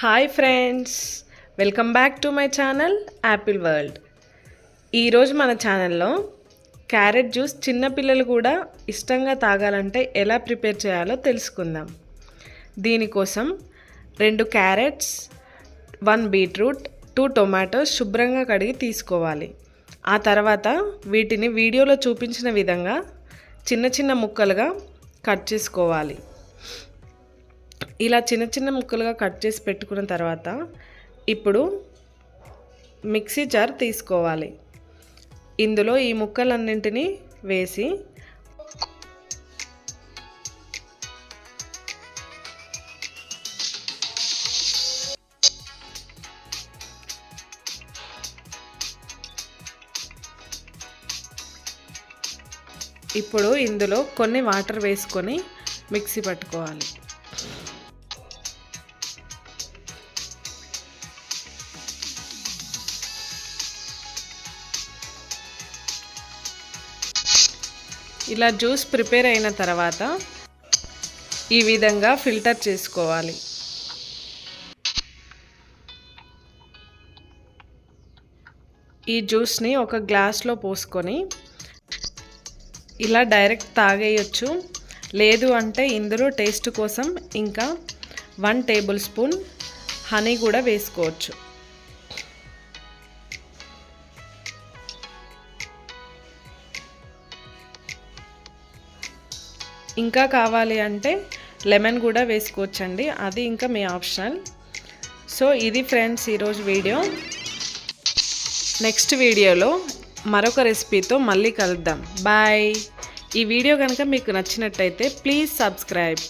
Hi friends welcome back to my channel apple world ఈరోజు మన ఛానల్లో క్యారెట్ జ్యూస్ చిన్నపిల్లలు కూడా ఇష్టంగా తాగాలంటే ఎలా ప్రిపేర్ చేయాలో తెలుసుకుందాం. దీనికోసం రెండు carrots one beetroot two tomatoes శుభ్రంగా కడిగి తీసుకోవాలి. ఆ తర్వాత వీటిని వీడియోలో చూపించిన విధంగా చిన్న చిన్న ముక్కలుగా కట్ చేసుకోవాలి. ఇలా చిన్న చిన్న ముక్కలుగా కట్ చేసి పెట్టుకున్న తర్వాత ఇప్పుడు మిక్సీ జార్ తీసుకోవాలి. ఇందులో ఈ ముక్కలన్నింటినీ వేసి ఇప్పుడు ఇందులో కొన్ని వాటర్ వేసుకొని మిక్సీ పట్టుకోవాలి. ఇలా జ్యూస్ ప్రిపేర్ అయిన తర్వాత ఈ విధంగా ఫిల్టర్ చేసుకోవాలి. ఈ జ్యూస్ని ఒక గ్లాస్లో పోసుకొని ఇలా డైరెక్ట్ తాగేయచ్చు. లేదు అంటే ఇందులో టేస్ట్ కోసం ఇంకా వన్ టేబుల్ స్పూన్ హనీ కూడా వేసుకోవచ్చు. ఇంకా కావాలి అంటే లెమన్ కూడా వేసుకోవచ్చండి. అది ఇంకా మీ ఆప్షనల్ సో ఇది ఫ్రెండ్స్ ఈరోజు వీడియో. నెక్స్ట్ వీడియోలో మరొక రెసిపీతో మళ్ళీ కలుద్దాం. బాయ్. ఈ వీడియో కనుక మీకు నచ్చినట్టయితే ప్లీజ్ సబ్స్క్రైబ్.